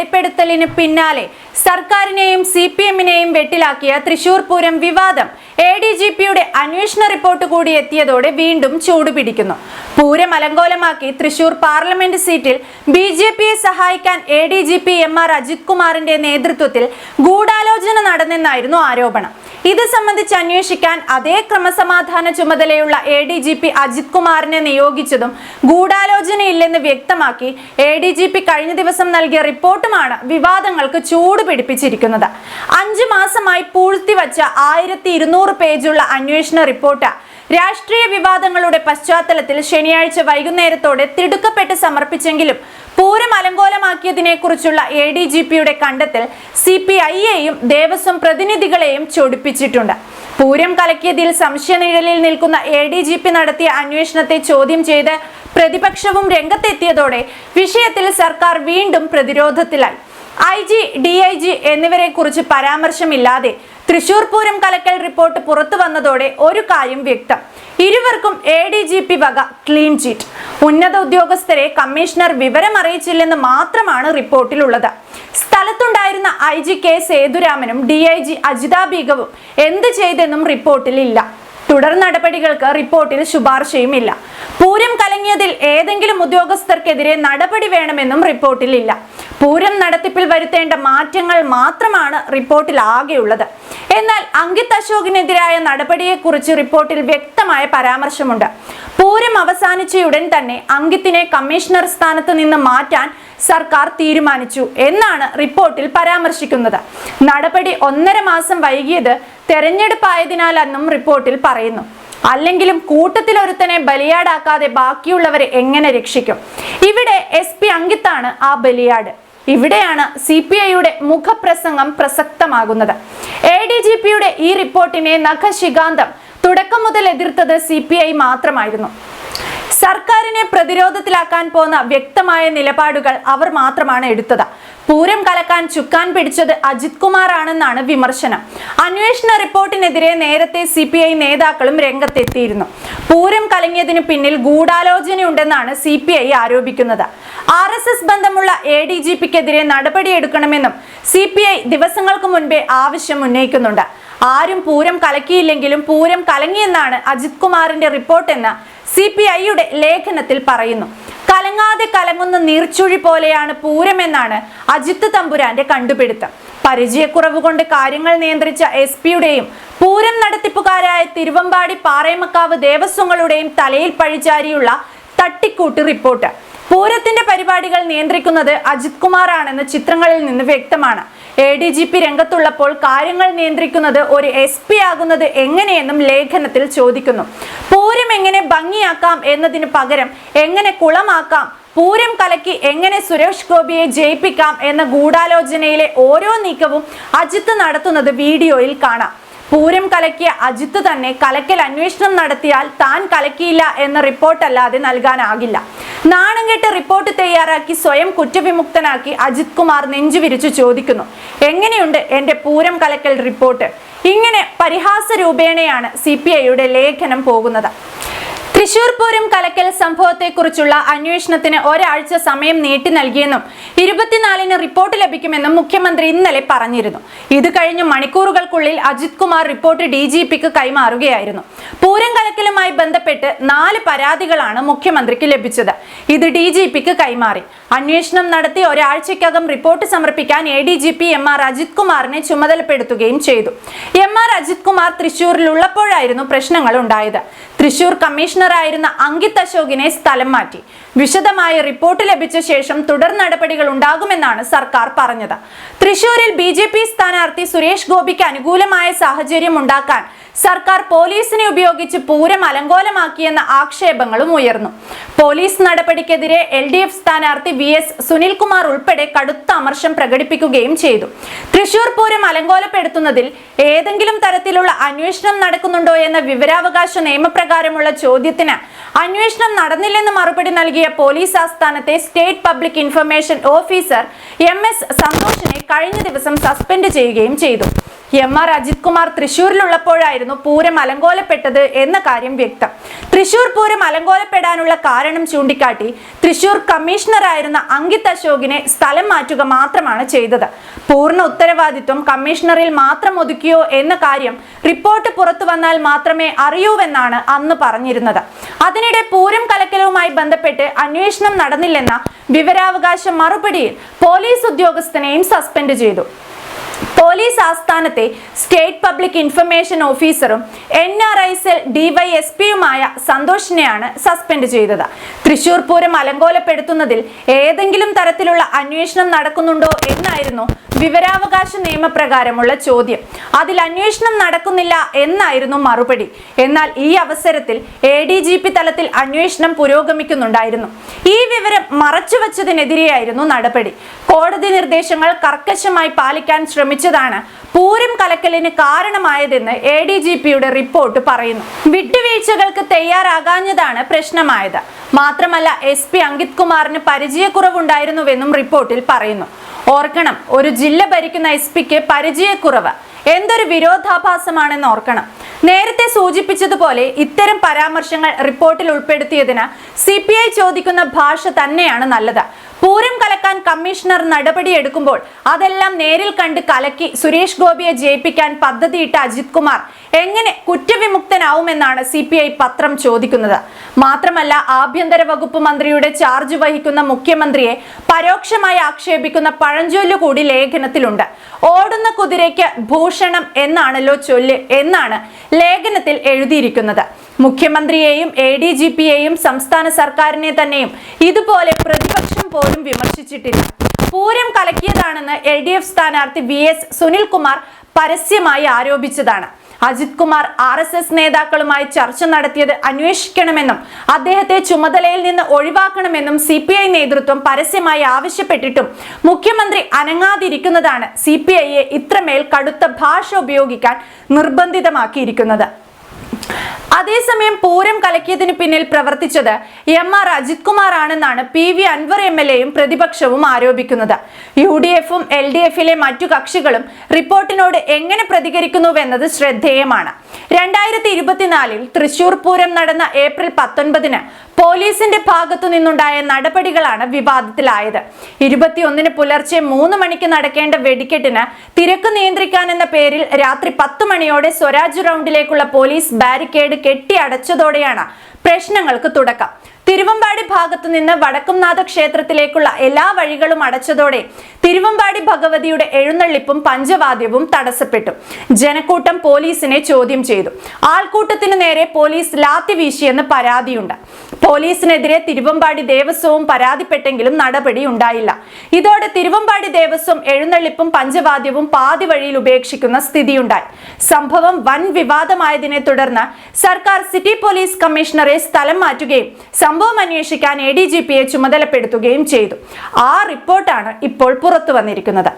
വെളിപ്പെടുത്തലിന് പിന്നാലെ സർക്കാരിനെയും C P എമ്മിനെയും വെട്ടിലാക്കിയ തൃശൂർ പൂരം വിവാദം. എ ഡി ജി പിയുടെ അന്വേഷണ റിപ്പോർട്ട് കൂടി എത്തിയതോടെ വീണ്ടും ചൂടുപിടിക്കുന്നു. പൂരം അലങ്കോലമാക്കി തൃശൂർ പാർലമെന്റ് സീറ്റിൽ ബി ജെ പിയെ സഹായിക്കാൻ A D G P M R Ajith കുമാറിന്റെ നേതൃത്വത്തിൽ ഗൂഢാലോചന നടന്നെന്നായിരുന്നു ആരോപണം. ഇത് സംബന്ധിച്ച് അന്വേഷിക്കാൻ അതേ ക്രമസമാധാന ചുമതലയുള്ള A D G P Ajith കുമാറിനെ നിയോഗിച്ചതും ഗൂഢാലോചനയില്ലെന്ന് വ്യക്തമാക്കി എ ഡി ജി പി കഴിഞ്ഞ ദിവസം നൽകിയ റിപ്പോർട്ടുമാണ് വിവാദങ്ങൾക്ക് ചൂട് പിടിപ്പിച്ചിരിക്കുന്നത്. അഞ്ചു മാസമായി പൂഴ്ത്തിവച്ച ആയിരത്തി ഇരുന്നൂറ് പേജുള്ള അന്വേഷണ റിപ്പോർട്ട് രാഷ്ട്രീയ വിവാദങ്ങളുടെ പശ്ചാത്തലത്തിൽ ശനിയാഴ്ച വൈകുന്നേരത്തോടെ തിടുക്കപ്പെട്ട് സമർപ്പിച്ചെങ്കിലും പൂരം അലങ്കോലമാക്കിയതിനെ കുറിച്ചുള്ള എ ഡി ജി പിയുടെ കണ്ടെത്തൽ സി പി ഐയെയും ദേവസ്വം പ്രതിനിധികളെയും ചൊടിപ്പിച്ചിട്ടുണ്ട്. പൂരം കലക്കിയതിൽ സംശയനിഴലിൽ നിൽക്കുന്ന എ ഡി ജി പി നടത്തിയ അന്വേഷണത്തെ ചോദ്യം ചെയ്ത് പ്രതിപക്ഷവും രംഗത്തെത്തിയതോടെ വിഷയത്തിൽ സർക്കാർ വീണ്ടും പ്രതിരോധത്തിലായി. I G D I G എന്നിവരെ കുറിച്ച് പരാമർശമില്ലാതെ തൃശൂർ പൂരം കലക്കൽ റിപ്പോർട്ട് പുറത്തു വന്നതോടെ ഒരു കാര്യം വ്യക്തം. ഇരുവർക്കും എ ഡി ജി പി വക ക്ലീൻ ചീറ്റ് ഉന്നത ഉദ്യോഗസ്ഥരെ കമ്മീഷണർ വിവരം അറിയിച്ചില്ലെന്ന് മാത്രമാണ് റിപ്പോർട്ടിലുള്ളത്. സ്ഥലത്തുണ്ടായിരുന്ന ഐ ജി കെ സേതുരാമനും ഡി ഐ ജി അജിതാ ബീഗവും എന്ത് ചെയ്തെന്നും റിപ്പോർട്ടിലില്ല തുടർ നടപടികൾക്ക് റിപ്പോർട്ടിൽ ശുപാർശയുമില്ല. പൂരം കലങ്ങിയതിൽ ഏതെങ്കിലും ഉദ്യോഗസ്ഥർക്കെതിരെ നടപടി വേണമെന്നും റിപ്പോർട്ടിലില്ല പൂരം നടത്തിപ്പിൽ വരുത്തേണ്ട മാറ്റങ്ങൾ മാത്രമാണ് റിപ്പോർട്ടിൽ ആകെയുള്ളത്. എന്നാൽ അങ്കിത് അശോകിനെതിരായ നടപടിയെക്കുറിച്ച് റിപ്പോർട്ടിൽ വ്യക്തമായ പരാമർശമുണ്ട്. പൂരം അവസാനിച്ചയുടൻ തന്നെ അങ്കിത്തിനെ കമ്മീഷണർ സ്ഥാനത്ത് നിന്ന് മാറ്റാൻ സർക്കാർ തീരുമാനിച്ചു എന്നാണ് റിപ്പോർട്ടിൽ പരാമർശിക്കുന്നത്. നടപടി ഒന്നര മാസം വൈകിയത് തെരഞ്ഞെടുപ്പായതിനാലെന്നും റിപ്പോർട്ടിൽ പറയുന്നു. അല്ലെങ്കിലും കൂട്ടത്തിൽ ഒരുത്തനെ ബലിയാടാക്കാതെ ബാക്കിയുള്ളവരെ എങ്ങനെ രക്ഷിക്കും? ഇവിടെ എസ് പി അങ്കിത്താണ് ആ ബലിയാട്. ഇവിടെയാണ് സി പി ഐയുടെ മുഖപ്രസംഗം പ്രസക്തമാകുന്നത്. എ ഡി ജി പിയുടെ ഈ റിപ്പോർട്ടിനെ നഖശികാന്തം തുടക്കം മുതൽ എതിർത്തത് സി പി ഐ മാത്രമായിരുന്നു. സർക്കാരിനെ പ്രതിരോധത്തിലാക്കാൻ പോന്ന വ്യക്തമായ നിലപാടുകൾ അവർ മാത്രമാണ് എടുത്തത്. പൂരം കലക്കാൻ ചുക്കാൻ പിടിച്ചത് അജിത് കുമാർ ആണെന്നാണ് വിമർശനം. അന്വേഷണ റിപ്പോർട്ടിനെതിരെ നേരത്തെ സി പി ഐ നേതാക്കളും രംഗത്തെത്തിയിരുന്നു. പൂരം കലങ്ങിയതിന് പിന്നിൽ ഗൂഢാലോചനയുണ്ടെന്നാണ് സി പി ഐ ആരോപിക്കുന്നത്. ആർ എസ് എസ് ബന്ധമുള്ള എ ഡി ജി പിക്കെതിരെ നടപടിയെടുക്കണമെന്നും സി പി ഐ ദിവസങ്ങൾക്ക് മുൻപേ ആവശ്യം ഉന്നയിക്കുന്നുണ്ട്. ആരും പൂരം കലക്കിയില്ലെങ്കിലും പൂരം കലങ്ങിയെന്നാണ് അജിത് കുമാറിന്റെ റിപ്പോർട്ടെന്ന് സി പി ഐയുടെ ലേഖനത്തിൽ പറയുന്നു. കലങ്ങാതെ കലങ്ങുന്ന നീർച്ചുഴി പോലെയാണ് പൂരമെന്നാണ് അജിത്ത് തമ്പുരാന്റെ കണ്ടുപിടുത്തം. പരിചയക്കുറവ് കൊണ്ട് കാര്യങ്ങൾ നിയന്ത്രിച്ച എസ് പിയുടെയും പൂരം നടത്തിപ്പുകാരായ തിരുവമ്പാടി പാറേമക്കാവ് ദേവസ്വങ്ങളുടെയും തലയിൽ പഴിചാരിയുള്ള തട്ടിക്കൂട്ട് റിപ്പോർട്ട്. പൂരത്തിന്റെ പരിപാടികൾ നിയന്ത്രിക്കുന്നത് അജിത് കുമാർ ആണെന്ന് ചിത്രങ്ങളിൽ നിന്ന് വ്യക്തമാണ്. എ ഡി ജി പി രംഗത്തുള്ളപ്പോൾ കാര്യങ്ങൾ നിയന്ത്രിക്കുന്നത് ഒരു എസ് പി ആകുന്നത് എങ്ങനെയെന്നും ലേഖനത്തിൽ ചോദിക്കുന്നു. പൂരം എങ്ങനെ ഭംഗിയാക്കാം എന്നതിന് പകരം എങ്ങനെ കുളമാക്കാം പൂരം കലക്കി എങ്ങനെ സുരേഷ് ഗോപിയെ ജയിപ്പിക്കാം എന്ന ഗൂഢാലോചനയിലെ ഓരോ നീക്കവും അജിത്ത് നടത്തുന്നത് വീഡിയോയിൽ കാണാം. പൂരം കലക്കിയ അജിത്ത് തന്നെ കലക്കൽ അന്വേഷണം നടത്തിയാൽ താൻ കലക്കിയില്ല എന്ന റിപ്പോർട്ടല്ലാതെ നൽകാനാകില്ല. നാണം കെട്ട് റിപ്പോർട്ട് തയ്യാറാക്കി സ്വയം കുറ്റവിമുക്തനാക്കി അജിത് കുമാർ നെഞ്ചുവിരിച്ചു ചോദിക്കുന്നു. എങ്ങനെയുണ്ട് എന്റെ പൂരം കലക്കൽ റിപ്പോർട്ട് ഇങ്ങനെ പരിഹാസ രൂപേണയാണ് സി പി ഐയുടെ ലേഖനം പോകുന്നത്. തൃശൂർ പൂരം കലക്കൽ സംഭവത്തെക്കുറിച്ചുള്ള അന്വേഷണത്തിന് ഒരാഴ്ച സമയം നീട്ടി നൽകിയെന്നും ഇരുപത്തിനാലിന് റിപ്പോർട്ട് ലഭിക്കുമെന്നും മുഖ്യമന്ത്രി ഇന്നലെ പറഞ്ഞിരുന്നു. ഇത് കഴിഞ്ഞ് മണിക്കൂറുകൾക്കുള്ളിൽ Ajith Kumar report D G പിക്ക് കൈമാറുകയായിരുന്നു. പൂരം കലക്കലുമായി ബന്ധപ്പെട്ട് നാല് പരാതികളാണ് മുഖ്യമന്ത്രിക്ക് ലഭിച്ചത്. ഇത് ഡി ജി പിക്ക് കൈമാറി. അന്വേഷണം നടത്തി ഒരാഴ്ചയ്ക്കകം റിപ്പോർട്ട് സമർപ്പിക്കാൻ A D G P M R Ajith കുമാറിനെ ചുമതലപ്പെടുത്തുകയും ചെയ്തു. എം ആർ അജിത് കുമാർ തൃശൂരിൽ ഉള്ളപ്പോഴായിരുന്നു പ്രശ്നങ്ങൾ ഉണ്ടായത് തൃശൂർ കമ്മീഷണറായിരുന്ന അങ്കിത് അശോകിനെ സ്ഥലം മാറ്റി. വിശദമായ റിപ്പോർട്ട് ലഭിച്ച ശേഷം തുടർ നടപടികൾ ഉണ്ടാകുമെന്നാണ് സർക്കാർ പറഞ്ഞത്. തൃശൂരിൽ ബി ജെ പി സ്ഥാനാർത്ഥി സുരേഷ് ഗോപിക്ക് അനുകൂലമായ സാഹചര്യം ഉണ്ടാക്കാൻ സർക്കാർ പോലീസിനെ ഉപയോഗിച്ച് പൂരം അലങ്കോലമാക്കിയെന്ന ആക്ഷേപങ്ങളും ഉയർന്നു. പോലീസ് നടപടിക്കെതിരെ എൽ ഡി എഫ് സ്ഥാനാർത്ഥി വി എസ് സുനിൽകുമാർ ഉൾപ്പെടെ കടുത്ത അമർഷം പ്രകടിപ്പിക്കുകയും ചെയ്തു. തൃശൂർ പൂരം അലങ്കോലപ്പെടുത്തുന്നതിൽ ഏതെങ്കിലും തരത്തിലുള്ള അന്വേഷണം നടക്കുന്നുണ്ടോ എന്ന വിവരാവകാശ നിയമപ്രകാരമുള്ള ചോദ്യത്തിന് അന്വേഷണം നടന്നില്ലെന്ന് മറുപടി നൽകിയ police ആസ്ഥാനത്തെ state public information officer M S സന്തോഷിനെ കഴിഞ്ഞ ദിവസം സസ്പെൻഡ് ചെയ്യുകയും ചെയ്തു. എം ആർ അജിത് കുമാർ തൃശൂരിലുള്ളപ്പോഴായിരുന്നു പൂരം അലങ്കോലപ്പെട്ടത് എന്ന കാര്യം വ്യക്തം. തൃശൂർ പൂരം അലങ്കോലപ്പെടാനുള്ള കാരണം ചൂണ്ടിക്കാട്ടി തൃശൂർ കമ്മീഷണറായിരുന്ന അങ്കിത് അശോകിനെ സ്ഥലം മാറ്റുക മാത്രമാണ് ചെയ്തത്. പൂർണ ഉത്തരവാദിത്വം കമ്മീഷണറിൽ മാത്രം ഒതുക്കിയോ എന്ന കാര്യം റിപ്പോർട്ട് പുറത്തു വന്നാൽ മാത്രമേ അറിയൂവെന്നാണ് അന്ന് പറഞ്ഞിരുന്നത്. അതിനിടെ പൂരം കലക്കലുമായി ബന്ധപ്പെട്ട് അന്വേഷണം നടന്നില്ലെന്ന വിവരാവകാശ മറുപടിയിൽ പോലീസ് ഉദ്യോഗസ്ഥനെയും സസ്പെൻഡ് ചെയ്തു. പോലീസ് ആസ്ഥാനത്തെ സ്റ്റേറ്റ് പബ്ലിക് ഇൻഫർമേഷൻ ഓഫീസറും എൻ ആർ ഐ സെൽ ഡിവൈഎസ്പിയുമായ സന്തോഷിനെയാണ് സസ്പെൻഡ് ചെയ്തത്. തൃശൂർ പൂരം അലങ്കോലപ്പെടുത്തുന്നതിൽ ഏതെങ്കിലും തരത്തിലുള്ള അന്വേഷണം നടക്കുന്നുണ്ടോ എന്നായിരുന്നു വിവരാവകാശ നിയമപ്രകാരമുള്ള ചോദ്യം. അതിൽ അന്വേഷണം നടക്കുന്നില്ല എന്നായിരുന്നു മറുപടി. എന്നാൽ ഈ അവസരത്തിൽ എ ഡി ജി പി തലത്തിൽ അന്വേഷണം പുരോഗമിക്കുന്നുണ്ടായിരുന്നു. ഈ വിവരം മറച്ചുവെച്ചതിനെതിരെയായിരുന്നു നടപടി. കോടതി നിർദ്ദേശങ്ങൾ കർക്കശമായി പാലിക്കാൻ ശ്രമിച്ചതാണ് പൂരം കലക്കലിന് കാരണമായതെന്ന് എ ഡി ജി പിയുടെ റിപ്പോർട്ട് പറയുന്നു. വിട്ടുവീഴ്ചകൾക്ക് തയ്യാറാകാഞ്ഞതാണ് പ്രശ്നമായത്. മാത്രമല്ല എസ് പി അങ്കിത് കുമാറിന് പരിചയക്കുറവുണ്ടായിരുന്നുവെന്നും റിപ്പോർട്ടിൽ പറയുന്നു. ഓർക്കണം ഒരു ജില്ല ഭരിക്കുന്ന എസ് പിക്ക് പരിചയക്കുറവ്. എന്തൊരു വിരോധാഭാസമാണെന്ന് ഓർക്കണം. നേരത്തെ സൂചിപ്പിച്ചതുപോലെ ഇത്തരം പരാമർശങ്ങൾ റിപ്പോർട്ടിൽ ഉൾപ്പെടുത്തിയതിന് സി ചോദിക്കുന്ന ഭാഷ തന്നെയാണ് നല്ലത്. പൂരം കലക്കാൻ കമ്മീഷണർ നടപടി എടുക്കുമ്പോൾ അതെല്ലാം നേരിൽ കണ്ട് കലക്കി സുരേഷ് ഗോപിയെ ജയിപ്പിക്കാൻ പദ്ധതിയിട്ട അജിത് കുമാർ എങ്ങനെ കുറ്റവിമുക്തനാവുമെന്നാണ് സി പി ഐ പത്രം ചോദിക്കുന്നത്. മാത്രമല്ല ആഭ്യന്തര വകുപ്പ് മന്ത്രിയുടെ ചാർജ് വഹിക്കുന്ന മുഖ്യമന്ത്രിയെ പരോക്ഷമായി ആക്ഷേപിക്കുന്ന പഴഞ്ചൊല്ലു കൂടി ലേഖനത്തിലുണ്ട്. ഓടുന്ന കുതിരയ്ക്ക് ഭൂഷണം എന്നാണല്ലോ ചൊല്ല് എന്നാണ് ലേഖനത്തിൽ എഴുതിയിരിക്കുന്നത്. മുഖ്യമന്ത്രിയെയും എ ഡി ജി പിയെയും സംസ്ഥാന സർക്കാരിനെ തന്നെയും ഇതുപോലെ പ്രതിപക്ഷം പോലും വിമർശിച്ചിട്ടില്ല. പൂരം കലക്കിയതാണെന്ന് എൽ ഡി എഫ് സ്ഥാനാർത്ഥി വി എസ് സുനിൽകുമാർ പരസ്യമായി ആരോപിച്ചതാണ്. Ajith Kumar R S S നേതാക്കളുമായി ചർച്ച നടത്തിയത് അന്വേഷിക്കണമെന്നും അദ്ദേഹത്തെ ചുമതലയിൽ നിന്ന് ഒഴിവാക്കണമെന്നും സി പി ഐ നേതൃത്വം പരസ്യമായി ആവശ്യപ്പെട്ടിട്ടും മുഖ്യമന്ത്രി അനങ്ങാതിരിക്കുന്നതാണ് സി പി ഐയെ ഇത്രമേൽ കടുത്ത ഭാഷ ഉപയോഗിക്കാൻ നിർബന്ധിതമാക്കിയിരിക്കുന്നത്. അതേസമയം പൂരം കലക്കിയതിന് പിന്നിൽ പ്രവർത്തിച്ചത് എം ആർ അജിത് കുമാർ ആണെന്നാണ് P V Anvar M L എയും പ്രതിപക്ഷവും ആരോപിക്കുന്നത്. യു ഡി എഫും എൽ ഡി എഫിലെ മറ്റു കക്ഷികളും റിപ്പോർട്ടിനോട് എങ്ങനെ പ്രതികരിക്കുന്നുവെന്നത് ശ്രദ്ധേയമാണ്. രണ്ടായിരത്തി ഇരുപത്തിനാലിൽ തൃശൂർ പൂരം നടന്ന ഏപ്രിൽ പത്തൊൻപതിന് പോലീസിന്റെ ഭാഗത്തു നിന്നുണ്ടായ നടപടികളാണ് വിവാദത്തിലായത്. ഇരുപത്തിയൊന്നിന് പുലർച്ചെ മൂന്ന് മണിക്ക് നടക്കേണ്ട വെടിക്കെട്ടിന് തിരക്ക് നിയന്ത്രിക്കാൻ എന്ന പേരിൽ രാത്രി പത്ത് മണിയോടെ സ്വരാജ് റൗണ്ടിലേക്കുള്ള പോലീസ് ബാരിക്കേഡ് കെട്ടിയടച്ചതോടെയാണ് പ്രശ്നങ്ങൾക്ക് തുടക്കം. തിരുവമ്പാടി ഭാഗത്തു നിന്ന് വടക്കുംനാഥ ക്ഷേത്രത്തിലേക്കുള്ള എല്ലാ വഴികളും അടച്ചതോടെ തിരുവമ്പാടി ഭഗവതിയുടെ എഴുന്നള്ളിപ്പും പഞ്ചവാദ്യവും തടസ്സപ്പെട്ടു. ജനക്കൂട്ടം പോലീസിനെ ചോദ്യം ചെയ്തു. ആൾക്കൂട്ടത്തിനു നേരെ പോലീസ് ലാത്തി വീശിയെന്ന് പരാതിയുണ്ട്. പോലീസിനെതിരെ തിരുവമ്പാടി ദേവസ്വവും പരാതിപ്പെട്ടെങ്കിലും നടപടി ഉണ്ടായില്ല. ഇതോടെ തിരുവമ്പാടി ദേവസ്വം എഴുന്നള്ളിപ്പും പഞ്ചവാദ്യവും പാതി വഴിയിൽ ഉപേക്ഷിക്കുന്ന സ്ഥിതിയുണ്ടായി. സംഭവം വൻ വിവാദമായതിനെ തുടർന്ന് സർക്കാർ സിറ്റി പോലീസ് കമ്മീഷണറെ സ്ഥലം മാറ്റുകയും സംഭവം അന്വേഷിക്കാൻ എ ഡി ജി പിയെ ചുമതലപ്പെടുത്തുകയും ചെയ്തു. ആ റിപ്പോർട്ടാണ് ഇപ്പോൾ പുറത്തു വന്നിരിക്കുന്നത്.